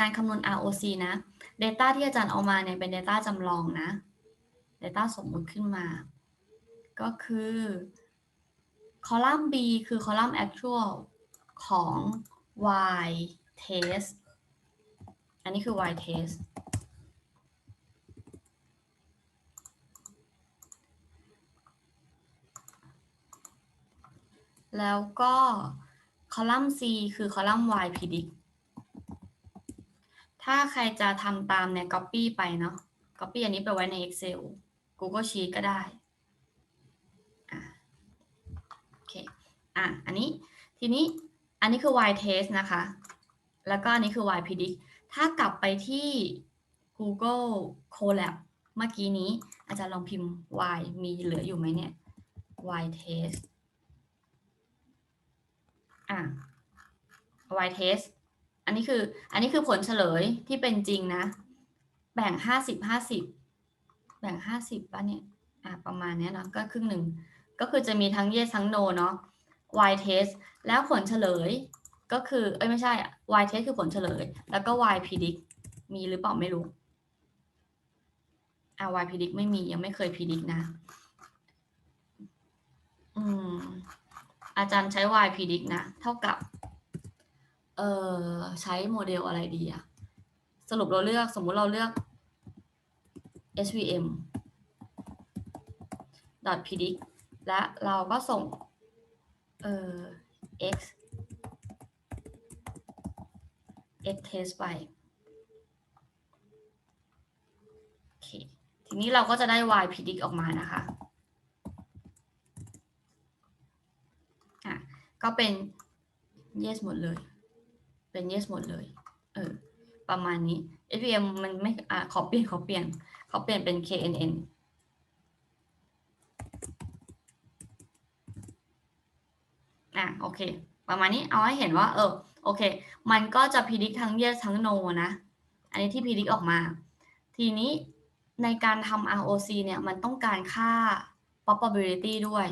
การคำนวณ ROC นะ Data ที่อาจารย์เอามาเนี่ยเป็น Data จำลองนะ Data สมมุติขึ้นมา ก็คือคอลัมน์ B คือคอลัมน์ actual ของ y test อันนี้คือ y test แล้วก็คอลัมน์ C คือคอลัมน์ y predict ถ้าใครจะทำตามเนี่ย copy ไปเนาะ copy อันนี้ไปไว้ใน Excel Google Sheet ก็ได้อะโอเค อะ อันนี้ ทีนี้ อันนี้คือ y test นะคะ แล้วก็อันนี้คือ y predict ถ้ากลับไปที่ Google Colab เมื่อกี้นี้ อาจารย์ลองพิมพ์ y มีเหลืออยู่ไหมเนี่ย y test อะ y test อันนี้คือ อันนี้คือผลเฉลยที่เป็นจริงนะ แบ่งห้าสิบห้าสิบแบ่งห้าสิบป่ะเนี่ยอะประมาณเนี้ยเนาะก็ครึ่งหนึ่งก็คือจะมีทั้ง yes ทั้ง no เนาะ y test แล้วผลเฉลยก็คือ เอ้ยไม่ใช่ y test คือผลเฉลย แล้วก็ y predict มีหรือเปล่าไม่รู้อะ y predict ไม่มียังไม่เคย predict นะ อืมอาจารย์ใช้ y predict นะ เท่ากับ เอ่อใช้โมเดลอะไรดีอะสรุปเราเลือกสมมุติเราเลือก svm predict และเราก็ส่งเอ่อ x x test ไปโอเคทีนี้เราก็จะได้ y predict ออกมานะคะอะก็เป็น yes หมดเลย เป็น yes หมดเลย เออ ประมาณนี้ SVM มันไม่อะขอเปลี่ยนขอเปลี่ยนขอเปลี่ยนเป็น KNN อะโอเค ประมาณนี้เอาให้เห็นว่า เออ โอเค มันก็จะพิ d ิ c t ทั้ง yes ทั้ง no นะ อันนี้ที่พิ d ิ c t ออกมา ทีนี้ในการทำ ROC เนี่ยมันต้องการค่า probability ด้วย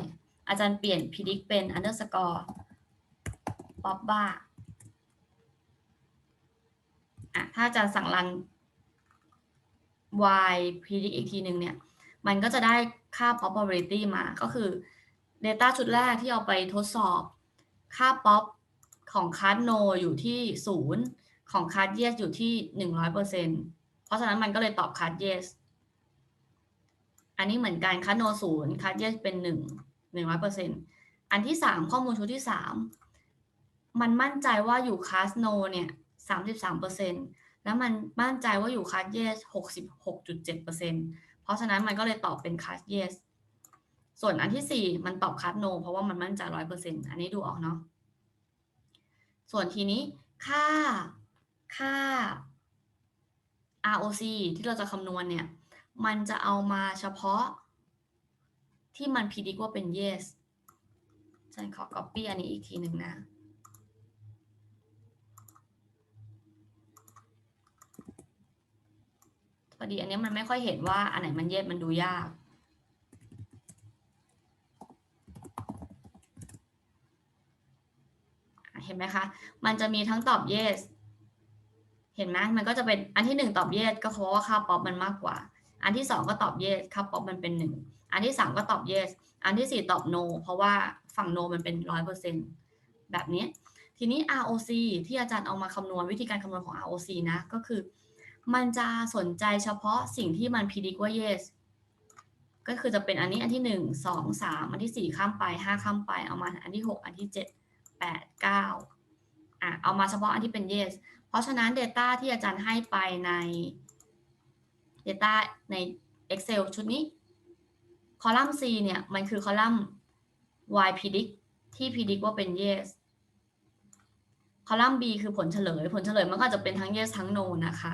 อาจารย์เปลี่ยน predict เป็น underscore pop bar อะถ้าอาจารย์สั่งรัน y predict อีกทีหนึ่งเนี่ย มันก็จะได้ค่า probability มา ก็คือ data ชุดแรกที่เอาไปทดสอบ ค่า pop ของคัส no อยู่ที่ 0 ของคัส yes อยู่ที่ 100%เพราะฉะนั้นมันก็เลยตอบคัส yes อันนี้เหมือนกันคัส no 0คัส yes เป็น 1 100%อันที่ 3 ข้อมูลชุดที่ 3 มันมั่นใจว่าอยู่คัส no เนี่ย 33%แล้วมันมั่นใจว่าอยู่คัส yes 66.7%เพราะฉะนั้นมันก็เลยตอบเป็นคัส yes ส่วนอันที่ 4 มันตอบคัส no เพราะว่ามันมั่นใจ 100%อันนี้ดูออกเนาะส่วนทีนี้ค่าค่า ROC ที่เราจะคำนวณเนี่ย มันจะเอามาเฉพาะ ที่มันพิจิกว่าเป็น yes ฉันขอ copy อันนี้อีกทีหนึ่งนะ พอดีอันนี้มันไม่ค่อยเห็นว่าอันไหนมัน yes มันดูยาก เห็นไหมคะ มันจะมีทั้งตอบ yes เห็นไหมมันก็จะเป็นอันที่หนึ่งตอบ yes ก็เพราะว่าค่าป๊อปมันมากกว่า อันที่สองก็ตอบ yes ค่าป๊อปมันเป็นหนึ่งอันที่สามก็ตอบ yes อันที่สี่ตอบ no เพราะว่าฝั่ง no มันเป็นร้อยเปอร์เซ็นแบบนี้ ทีนี้ ROC ที่อาจารย์เอามาคำนวณวิธีการคำนวณของ ROC นะก็คือ มันจะสนใจเฉพาะสิ่งที่มันพิจิกว่า yes ก็คือจะเป็นอันนี้อันที่หนึ่งสองสามอันที่สี่ข้ามไปห้าข้ามไปเอามาอันที่หกอันที่เจ็ดแปดเก้าอะเอามาเฉพาะอันที่เป็น yes เพราะฉะนั้น Data ที่อาจารย์ให้ไปใน Data ใน Excel ชุดนี้ คอลัมน์ C เนี่ยมันคือคอลัมน์ y predict ที่ predict ว่าเป็น yes คอลัมน์ B คือผลเฉลย ผลเฉลยมันก็จจะเป็นทั้ง yes ทั้ง no นะคะ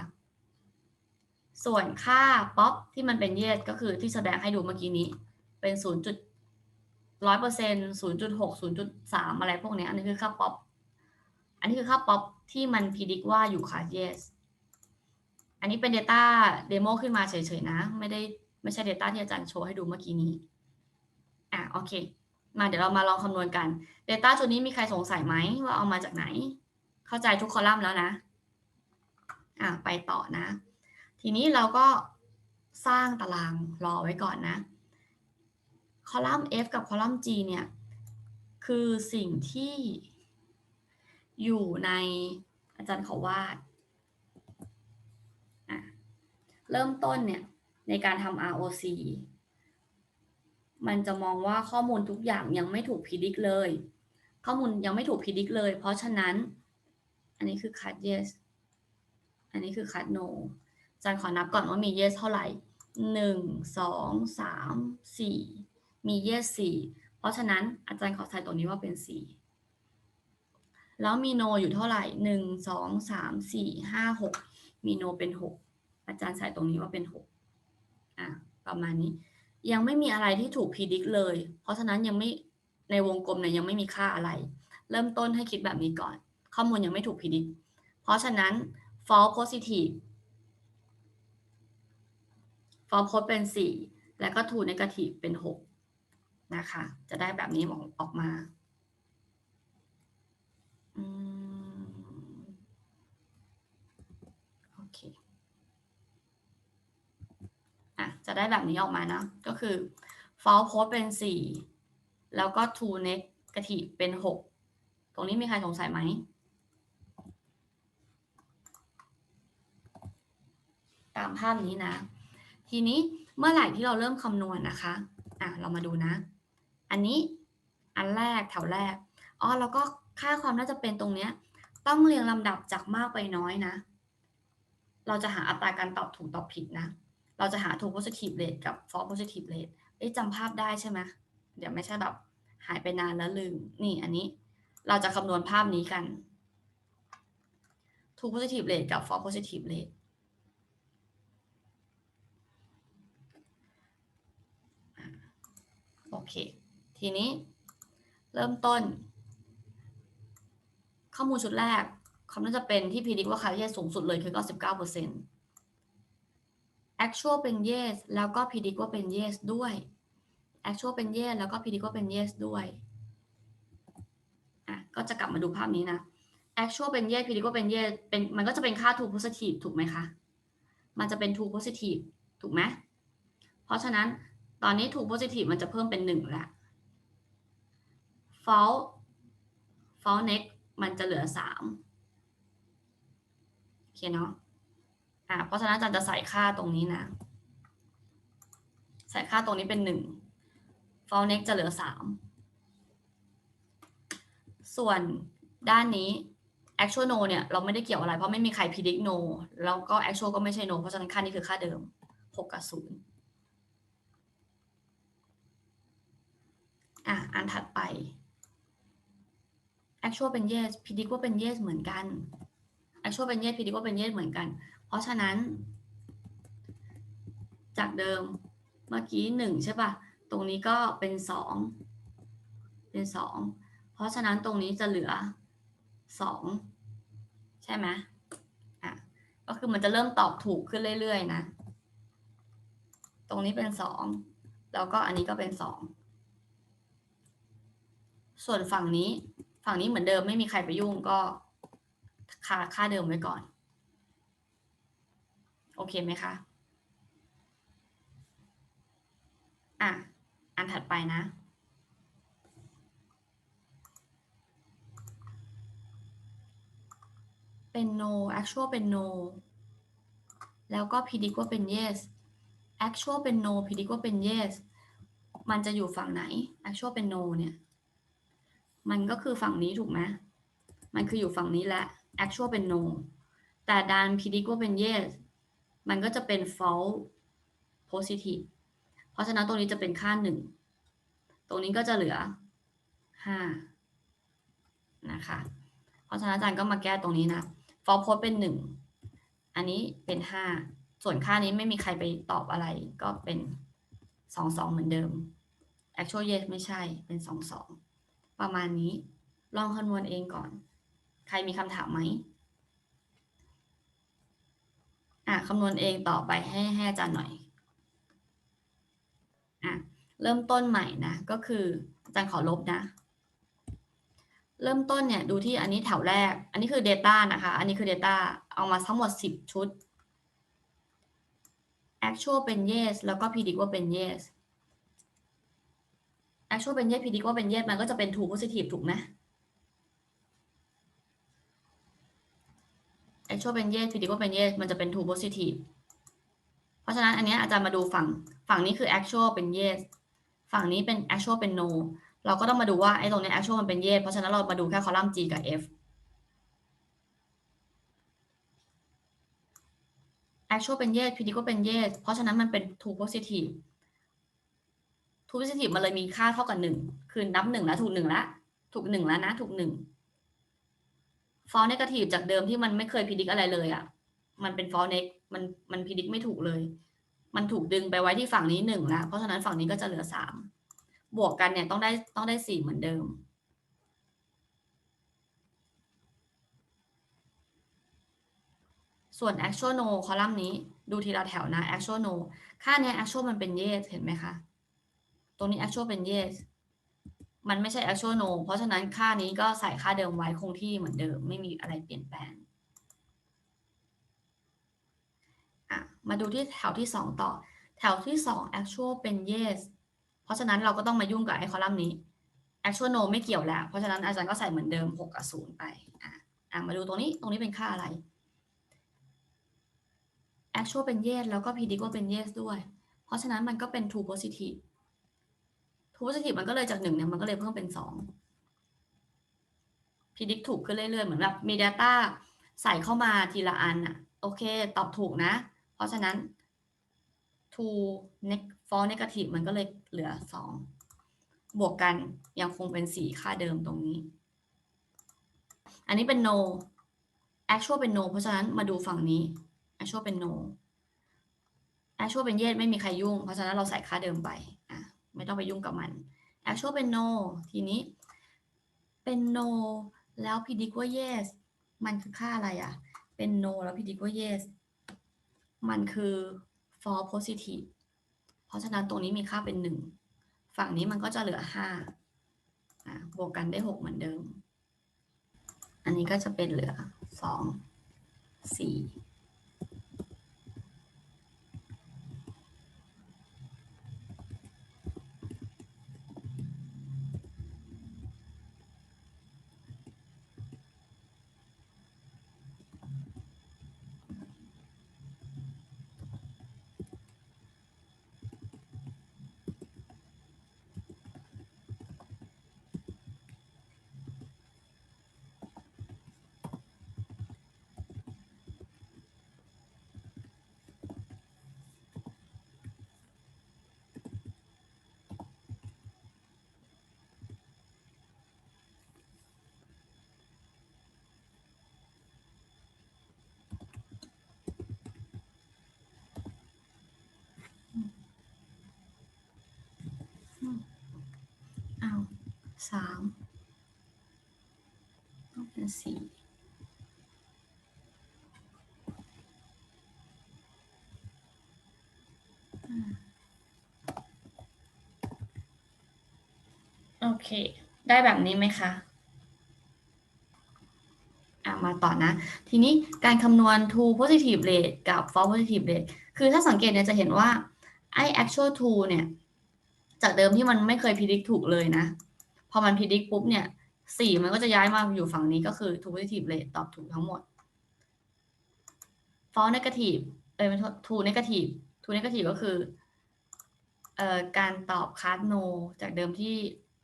ส่วนค่า pop ที่มันเป็น yes ก็คือที่แสดงให้ดูเมื่อกี้นี้ เป็น 0. ร้อยเปอร์เซ็นต์ศูนย์จุดหกศูนย์จุดสามอะไรพวกนี้อันนี้คือค่าป๊อปอันนี้คือค่าป๊อปที่มันพิจิกว่าอยู่ค่ะ yes อันนี้เป็น Data Demo ขึ้นมาเฉยๆนะ ไม่ได้ไม่ใช่ Data ที่อาจารย์โชว์ให้ดูเมื่อกี้นี้ อะโอเค มาเดี๋ยวเรามาลองคำนวณกัน Data ชุดนี้มีใครสงสัยไหมว่าเอามาจากไหน เข้าใจทุกคอลัมน์แล้วนะ อะไปต่อนะ ทีนี้เราก็สร้างตารางรอไว้ก่อนนะ คอลัมน์ F กับคอลัมน์ G เนี่ย คือสิ่งที่อยู่ในอาจารย์เขอวาดอะเริ่มต้นเนี่ย ในการทำ ROC มันจะมองว่าข้อมูลทุกอย่างยังไม่ถูกพิดิกเลย ข้อมูลยังไม่ถูกพิดิกเลย เพราะฉะนั้น อันนี้คือ cut yes อันนี้คือ cut no จารย์ขอนับก่อนว่ามี yes เท่าไหร่หนึ่งสองสามสี่มี yes สี่เพราะฉะนั้นอาจารย์ขอใส่ตรงนี้ว่าเป็นสี่แล้วมี no อยู่เท่าไหร่หนึ่งสองสามสี่ห้าหกมี no เป็นหกอาจารย์ใส่ตรงนี้ว่าเป็นหกอะประมาณนี้ ยังไม่มีอะไรที่ถูกพิดิกเลย เพราะฉะนั้นยังไม่ในวงกลมเนี่ยยังไม่มีค่าอะไร เริ่มต้นให้คิดแบบนี้ก่อน ข้อมูลยังไม่ถูกพิดิกเพราะฉะนั้น false positive false positive เป็น 4 แล้วก็ true negative เป็น 6 นะคะ จะได้แบบนี้ออกมาโอเคอะจะได้แบบนี้ออกมานะ ก็คือ false post เป็น 4 แล้วก็ true negative เป็น 6 ตรงนี้มีใครสงสัยไหมตามภาพนี้นะ ทีนี้เมื่อไหร่ที่เราเริ่มคำนวณนะคะอะเรามาดูนะ อันนี้อันแรกแถวแรกอ๋อแล้วก็ค่าความน่าจะเป็นตรงเนี้ย ต้องเรียงลำดับจากมากไปน้อยนะ เราจะหาอัตราการตอบถูกตอบผิดนะ เราจะหา true positive rate กับ false positive rate เอ๊ะจำภาพได้ใช่ไหมเดี๋ยวไม่ใช่แบบหายไปนานแล้วลืม นี่อันนี้เราจะคำนวณภาพนี้กัน true positive rate กับ false positive rate โอ เค ทีนี้เริ่มต้น ข้อมูลชุดแรกเขาน่าจะเป็นที่พิดิกว่าค่า yes สูงสุดเลยคือ 99% actual เป็น yes แล้วก็พิดิกว่าเป็น yes ด้วย actual เป็น yes แล้วก็พิดิกว่าเป็น yes ด้วยอะก็จะกลับมาดูภาพนี้นะ actual เป็น yes พิดิกว่าเป็น yes เป็นมันก็จะเป็นค่า true positive ถูกไหมคะ มันจะเป็น true positive ถูกไหมเพราะฉะนั้น ตอนนี้ถูกโ positive มันจะเพิ่มเป็นหนึ่งละ false false next มันจะเหลือสามโอเคเนาะอ่าเพราะฉะนั้นอาจารย์จะใส่ค่าตรงนี้นะ ใส่ค่าตรงนี้เป็นหนึ่ง false next จะเหลือสามส่วนด้านนี้ actual no เนี่ย เราไม่ได้เกี่ยวอะไรเพราะไม่มีใคร predict no แล้วก็ actual ก็ไม่ใช่ no เพราะฉะนั้นค่านี้คือค่าเดิม 6 กับ 0 อะอันถัดไป actual เป็น yes predict ว่าเป็น yes เหมือนกัน actual เป็น yes predict ว่าเป็น yes เหมือนกัน เพราะฉะนั้น จากเดิมเมื่อกี้หนึ่งใช่ปะตรงนี้ก็เป็นสองเป็นสองเพราะฉะนั้นตรงนี้จะเหลือสองใช่ไหมอะก็คือมันจะเริ่มตอบถูกขึ้นเรื่อยๆนะ ตรงนี้เป็นสองแล้วก็อันนี้ก็เป็นสอง ส่วนฝั่งนี้ฝั่งนี้เหมือนเดิมไม่มีใครไปยุ่งก็ค่าค่าเดิมไว้ก่อน โอเคไหมคะ อะ อันถัดไปนะ เป็น no actual เป็น no แล้วก็ predict ว่าเป็น yes actual เป็น no predict ว่าเป็น yes มันจะอยู่ฝั่งไหน actual เป็น no เนี่ย มันก็คือฝั่งนี้ถูกไหมมันคืออยู่ฝั่งนี้แหละ actual เป็น no แต่ดัน predict ว่าเป็น yes มันก็จะเป็น false positive เพราะฉะนั้นตรงนี้จะเป็นค่าหนึ่ง ตรงนี้ก็จะเหลือห้านะคะ เพราะฉะนั้นอาจารย์ก็มาแก้ตรงนี้นะ false post เป็นหนึ่ง อันนี้เป็นห้า ส่วนค่านี้ไม่มีใครไปตอบอะไร ก็เป็นสองสองเหมือนเดิม actual yes ไม่ใช่ เป็นสองสอง ประมาณนี้ ลองคำนวณเองก่อน ใครมีคำถามไหมอะคำนวณเองต่อไปให้ให้อาจารย์หน่อยอะเริ่มต้นใหม่นะ ก็คืออาจารย์ขอลบนะ เริ่มต้นเนี่ยดูที่อันนี้แถวแรก อันนี้คือ Data นะคะ อันนี้คือ Data เอามาทั้งหมด 10 ชุด actual เป็น yes แล้วก็ predict ว่าเป็น yes actual เป็น yes predict ว่าเป็น yes มันก็จะเป็น true positive ถูกไหม actual เป็น yes predict ว่าเป็น yes มันจะเป็น true positive เพราะฉะนั้นอันนี้อาจารย์มาดูฝั่งฝั่งนี้คือ actual เป็น yes ฝั่งนี้เป็น actual เป็น no เราก็ต้องมาดูว่าไอ้ตรงนี้ actual มันเป็น yes เพราะฉะนั้นเรามาดูแค่คอลัมน์ G กับ F actual เป็น yes predict ว่าเป็น yes เพราะฉะนั้นมันเป็น true positive true positive มันเลยมีค่าเท่ากับหนึ่งคือนับหนึ่งแล้วถูกหนึ่งล้วถูกหนึ่งแล้วนะ ถูกหนึ่ง false negative จากเดิมที่มันไม่เคย predict อะไรเลยอะ่ะ มันเป็น false neg มันมัน predict ไม่ถูกเลย มันถูกดึงไปไว้ที่ฝั่งนี้หนึ่งล้วเพราะฉะนั้นฝั่งนี้ก็จะเหลือสามบวกกันเนี่ยต้องได้ต้องได้สี่เหมือนเดิมส่วน actual no คอลัมน์นี้ดูทีละแถวนะ actual no ค่าเนี้ย actual มันเป็น yes เห็นไหมคะ ตรงนี้ actual เป็น yes มันไม่ใช่ actual no เพราะฉะนั้นค่านี้ก็ใส่ค่าเดิมไว้คงที่เหมือนเดิม ไม่มีอะไรเปลี่ยนแปลงอะมาดูที่แถวที่ 2 ต่อ แถวที่ 2 actual เป็น yes เพราะฉะนั้นเราก็ต้องมายุ่งกับไอ้คอลัมน์นี้ actual no ไม่เกี่ยวแล้ว เพราะฉะนั้นอาจารย์ก็ใส่เหมือนเดิม 6 กับ 0 ไปอะอะมาดูตรงนี้ ตรงนี้เป็นค่าอะไร actual เป็น yes แล้วก็ predict เป็น yes ด้วย เพราะฉะนั้นมันก็เป็น true positive true positive มันก็เลยจากหนึ่งเนี่ยมันก็เลยเพิ่มเป็นสอง predict ถูกขึ้นเรื่อยๆ เหมือนแบบมี data ใส่เข้ามาทีละอันอะโอเค ตอบถูกนะ เพราะฉะนั้น true neg false negative มันก็เลยเหลือสองบวกกันยังคงเป็นสี่ค่าเดิมตรงนี้ อันนี้เป็น no actual เป็น no เพราะฉะนั้นมาดูฝั่งนี้ actual เป็น no actual เป็น yes ไม่มีใครยุ่ง เพราะฉะนั้นเราใส่ค่าเดิมไป ไม่ต้องไปยุ่งกับมัน actual เป็น no ทีนี้ เป็น no แล้ว predict ว่า yes มันคือค่าอะไรอะ เป็น no แล้ว predict ว่า yes มันคือ false positive เพราะฉะนั้นตรงนี้มีค่าเป็นหนึ่ง ฝั่งนี้มันก็จะเหลือห้าบวกกันได้หกเหมือนเดิม อันนี้ก็จะเป็นเหลือสองสี่ อ้าว สามต้องเป็นสี่โอเค ได้แบบนี้ไหมคะอะมาต่อนะ ทีนี้การคำนวณ true positive rate กับ false positive rate คือถ้าสังเกตเนี่ยจะเห็นว่าไอ้ actual true เนี่ย จากเดิมที่มันไม่เคยพิจิกถูกเลยนะ อมันพิจิกปุ๊บเนี่ยสี่มันก็จะย้ายมาอยู่ฝั่งนี้ก็คือ true positive rate ตอบถูกทั้งหมด false negative เอ้ยไม่โทษ true negative true negative ก็คือเอ่อการตอบคัส no จากเดิมที่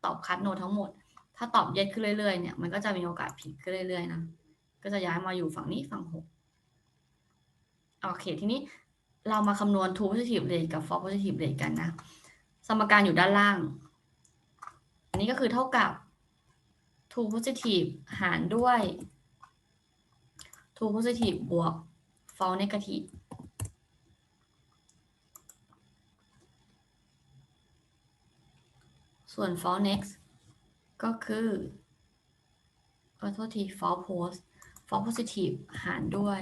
ตอบคัส no ทั้งหมด ถ้าตอบ yes ขึ้นเรื่อยๆเนี่ยมันก็จะมีโอกาสผิดขึ้นเรื่อยๆนะก็จะย้ายมาอยู่ฝั่งนี้ฝั่งหกโอเค ทีนี้เรามาคำนวณ true positive rate กับ false positive rate กันนะ สมการอยู่ด้านล่าง อันนี้ก็คือเท่ากับ true positive หารด้วย true positive บวก false negative ส่วน false next ก็คือขอโทษที false post false positive หารด้วย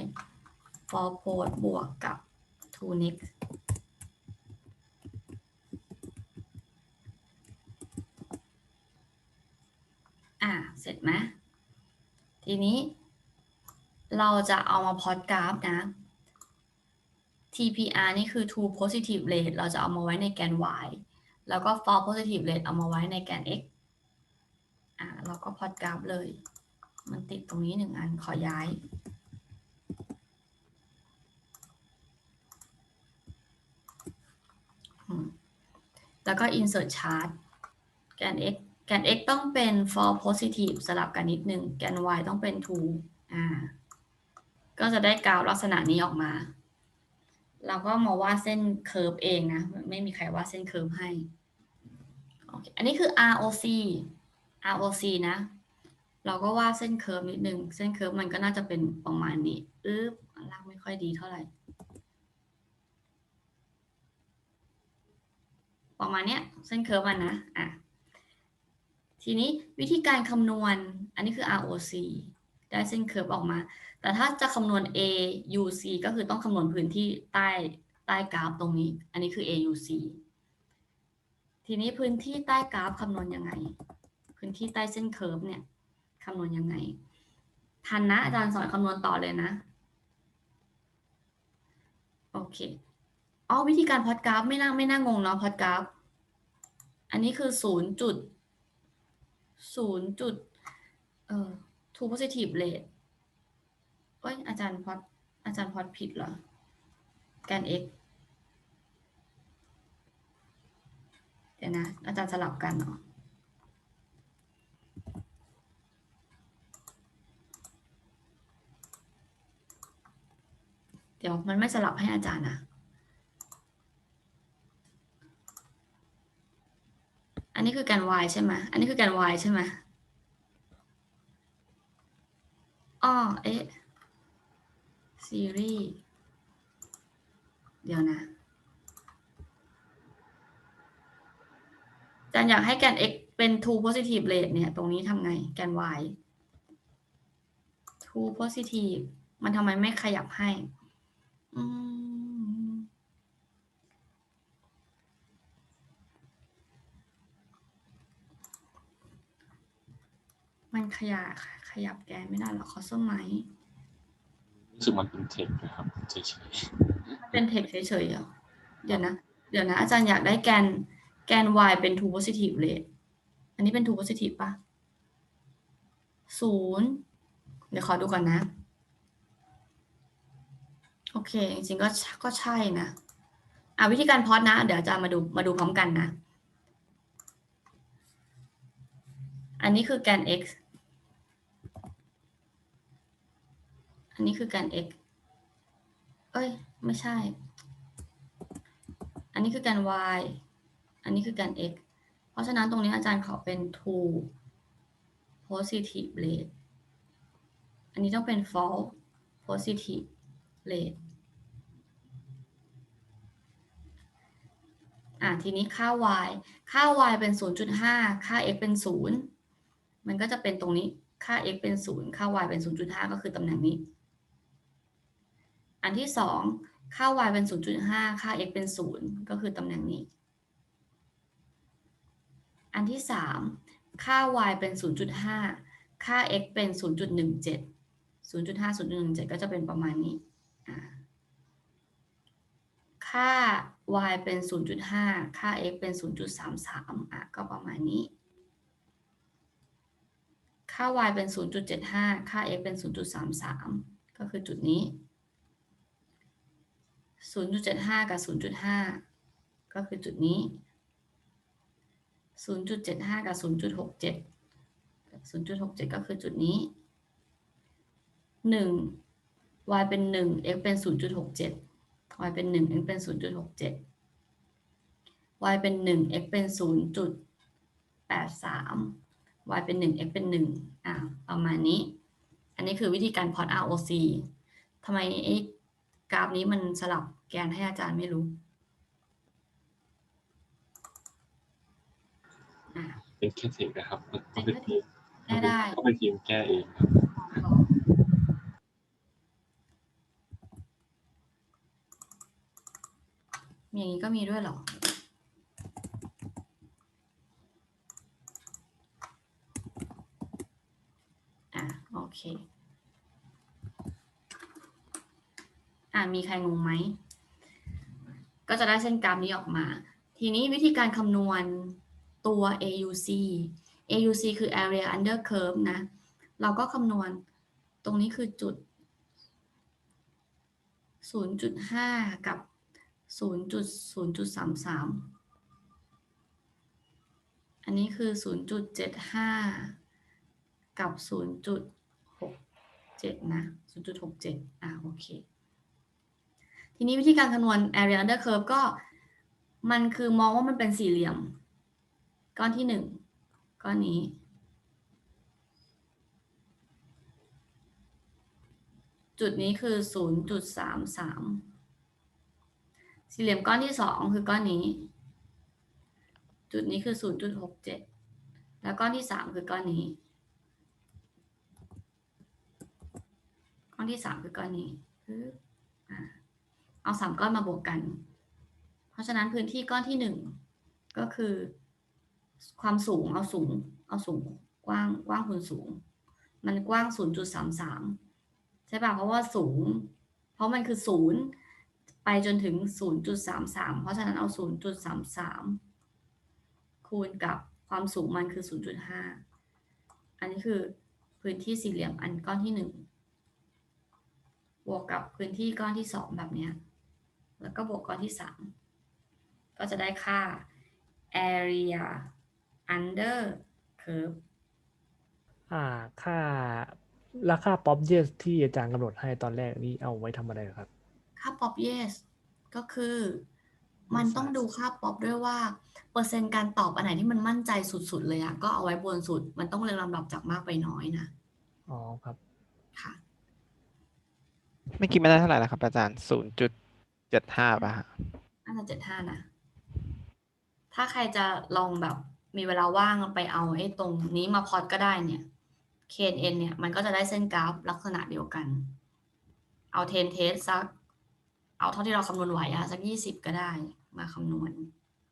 false post บวกกับ true next อ่า เสร็จไหม ทีนี้ เราจะเอามาพอดกราฟนะ TPR นี่คือ true positive rate เราจะเอามาไว้ในแกน y แล้วก็ false positive rate เอามาไว้ในแกน x อ่าเราก็พอดกราฟเลย มันติดตรงนี้หนึ่งอันขอย้ายแล้วก็ insert chart แกน x แกน x ต้องเป็น for positive สลับกันนิดนึง แกน y ต้องเป็น true อ่า ก็จะได้กราฟลักษณะนี้ออกมา เราก็มาวาดเส้นเคอร์ฟเองนะ ไม่มีใครวาดเส้นเคอร์ฟให้โอเคอันนี้คือ ROC ROC นะ เราก็วาดเส้นเคอร์ฟนิดนึง เส้นเคอร์ฟมันก็น่าจะเป็นประมาณนี้อึ๊บลากไม่ค่อยดีเท่าไหร่ ประมาณเนี้ย เส้นเคอร์ฟมันนะ อะ ทีนี้วิธีการคำนวณอันนี้คือ ROC ได้เส้นเคอร์ฟออกมา แต่ถ้าจะคำนวณ A UC ก็คือต้องคำนวณพื้นที่ใต้ใต้กราฟตรงนี้ อันนี้คือ AUC ทีนี้พื้นที่ใต้กราฟคำนวณยังไง พื้นที่ใต้เส้นเคอร์ฟเนี่ยคำนวณยังไง ทันนะ อาจารย์สอนคำนวณต่อเลยนะ โอเคอ๋อวิธีการพอดกราฟไม่น่าไม่น่างงเนาะพอดกราฟ อันนี้คือศูนย์จุด ศูนย์จุดเอ่อ two positive rate เอ้ย อาจารย์พอดอาจารย์พอดผิดเหรอ แกน x เดี๋ยวนะ อาจารย์สลับกันเนาะเดี๋ยวมันไม่สลับให้อาจารย์นะ อันนี้คือแกน y ใช่ไหมอันนี้คือแกน y ใช่ไหมอ้อเอ๊ะซีรีส์เดี๋ยวนะอาจารย์อยากให้แกน x เป็น two positive rate เนี่ย ตรงนี้ทำไงแกน y two positive มันทำไมไม่ขยับให้ อืม มันขยับขยับแกนไม่ได้หรอขอส้มไหมรู้สึกมันเป็นเทคนะครับเฉยเป็นเทคเฉยๆเหรอเดี๋ยวนะ เดี๋ยวนะ อาจารย์อยากได้แกนแกน y เป็น two positive rate อันนี้เป็น two positive ป่ะศูนย์เดี๋ยวขอดูก่อนนะ โอเค จริงๆก็ก็ใช่นะ อะวิธีการพอดนะ เดี๋ยวอาจารย์มาดูมาดูพร้อมกันนะ อันนี้คือแกน x อันนี้คือแกน x เอ้ย ไม่ใช่ อันนี้คือแกน y อันนี้คือแกน x เพราะฉะนั้นตรงนี้อาจารย์ขอเป็น two positive rate อันนี้ต้องเป็น false positive rate อะ ทีนี้ค่า y ค่า y เป็น 0.5 ค่า x เป็น 0 มันก็จะเป็นตรงนี้ค่า x เป็น 0 ค่า y เป็น 0.5 ก็คือตำแหน่งนี้ อันที่สองค่า y เป็น 0.5 ค่า x เป็น 0 ก็คือตำแหน่งนี้ อันที่สามค่า y เป็น 0.5 ค่า x เป็น 0.17 0.5 0.17 ก็จะเป็นประมาณนี้ ค่า y เป็น 0.5 ค่า x เป็น 0.33อะก็ประมาณนี้ ค่า y เป็น 0.75 ค่า x เป็น 0.33 ก็คือจุดนี้ 0.75 กับ 0.5 ก็คือจุดนี้ 0.75 กับ 0.67 0.67 ก็คือจุดนี้ 1 y เป็น 1 x เป็น 0.67 y เป็น 1 x เป็น 0.67 y เป็น 1 x เป็น 0.83 y เป็น 1 x เป็น1อ่าประมาณนี้ อันนี้คือวิธีการพอร์ต ROC ทำไมไอ้กราฟนี้มันสลับแกนให้อาจารย์ไม่รู้อ่าๆเป็นแค่เทคนะครับต้องเป็นทีมได้ได้ต้องเป็นทีมแก้เองครับมีอย่างนี้ก็มีด้วยเหรออ โอเค อ่ามีใครงงไหม ก็จะได้เส้นกราฟนี้ออกมา ทีนี้วิธีการคำนวณตัว AUC AUC คือ area under curve นะ เราก็คำนวณตรงนี้คือจุด 0.5 กับ 0.0.33 อันนี้คือ 0.75 กับ 7 นะ0.67 อ่าโอเค ทีนี้วิธีการคำนวณ area under curve ก็มันคือมองว่ามันเป็นสี่เหลี่ยม ก้อนที่หนึ่งก้อนนี้ จุดนี้คือ 0.33 สี่เหลี่ยมก้อนที่สองคือก้อนนี้ จุดนี้คือ 0.67 แล้วก้อนที่สามคือก้อนนี้ ก้อน ที่สามคือก้อนนี้เอาสามก้อนมาบวกกัน เพราะฉะนั้นพื้นที่ก้อนที่หนึ่งก็คือ ความสูงเอาสูง เอาสูงกว้างกว้างคูณสูง มันกว้าง 0.33 ใช่ป่ะเพราะว่าสูง เพราะมันคือศูนย์ไปจนถึง 0.33 เพราะฉะนั้นเอา 0.33 คูณกับความสูงมันคือ 0.5 อันนี้คือพื้นที่สี่เหลี่ยมอันก้อนที่หนึ่ง บวกกับพื้นที่ก้อนที่สองแบบเนี้ยแล้วก็บวกก้อนที่สามก็จะได้ค่า area under curve อ่า ค่าราคาป๊อปเยสที่อาจารย์กำหนดให้ตอนแรกนี่เอาไว้ทำอะไรเหรอครับ ค่า pop yes ก็คือมันต้องดูค่า pop ด้วยว่า เปอร์เซ็นต์การตอบอันไหนที่มันมั่นใจสุด ๆ เลยอะก็เอาไว้บนสุด มันต้องเรียงลำดับจากมากไปน้อยนะ อ๋อครับ ค่ะ ไม่คิดไม่ได้เท่าไหร่นะครับ อาจารย์ศูนย์จุดเจ็ดห้าป่ะฮะน่าจะเจ็ดห้านะ ถ้าใครจะลองแบบมีเวลาว่างไปเอาไอ้ตรงนี้มาพอดก็ได้เนี่ย KNN เนี่ย มันก็จะได้เส้นกราฟลักษณะเดียวกัน เอาเทนเทสสัก เอาเท่าที่เราคำนวณไหวอะสักยี่สิบก็ได้มาคำนวณ